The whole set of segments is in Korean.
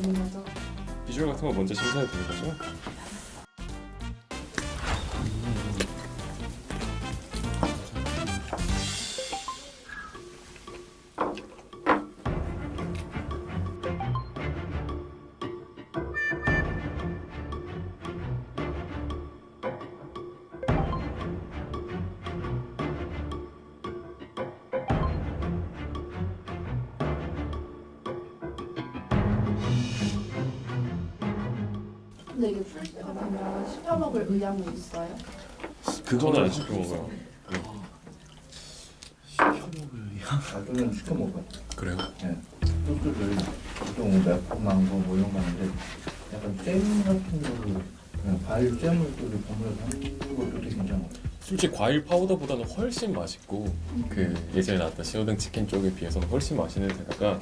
음, 되는 거죠? 비주얼 같은 거 먼저 심사해야 되는 거죠? 근데 이게 풀스가 시켜 먹을 의향이 있어요? 저는 안 시켜 먹어요. 나중에는 시켜 먹어요. 그래요? 예. 소스를 보통 매콤한 거 뭐 이런 거 하는데 약간 잼 같은 거를 그냥 과일 잼을 또 이렇게 버무려서 하는 것도 되게 괜찮아요. 솔직히 과일 파우더보다는 훨씬 맛있고 그 예전에 나왔던 신호등 치킨 쪽에 비해서는 훨씬 맛있는 데다가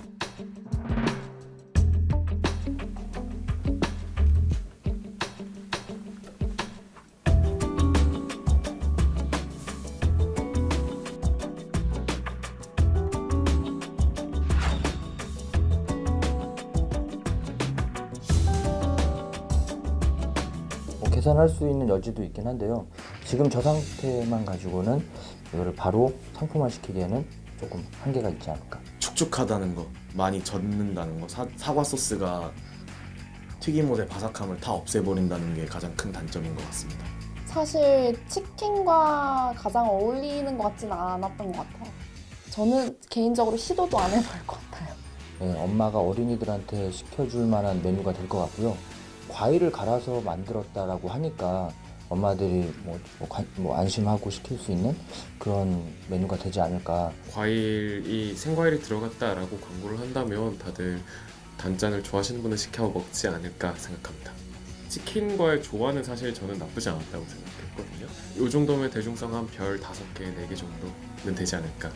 계산할 수 있는 여지도 있긴 한데요. 지금 저 상태만 가지고는 이거를 바로 상품화 시키기에는 조금 한계가 있지 않을까. 축축하다는 거, 많이 젖는다는 거, 사, 사과 소스가 튀김옷의 바삭함을 다 없애버린다는 게 가장 큰 단점인 것 같습니다. 사실 치킨과 가장 어울리는 것 같지는 않았던 것 같아요. 저는 개인적으로 시도도 안 해볼 것 같아요. 예, 엄마가 어린이들한테 시켜줄 만한 메뉴가 될 것 같고요. 과일을 갈아서 만들었다라고 하니까 엄마들이 뭐, 뭐 관- 뭐 안심하고 시킬 수 있는 그런 메뉴가 되지 않을까. 과일이 생과일이 들어갔다라고 광고를 한다면 다들 단짠을 좋아하시는 분은 시켜 먹지 않을까 생각합니다. 치킨과의 조화는 사실 저는 나쁘지 않았다고 생각했거든요. 이 정도면 대중성 한 별 5개, 4개 정도는 되지 않을까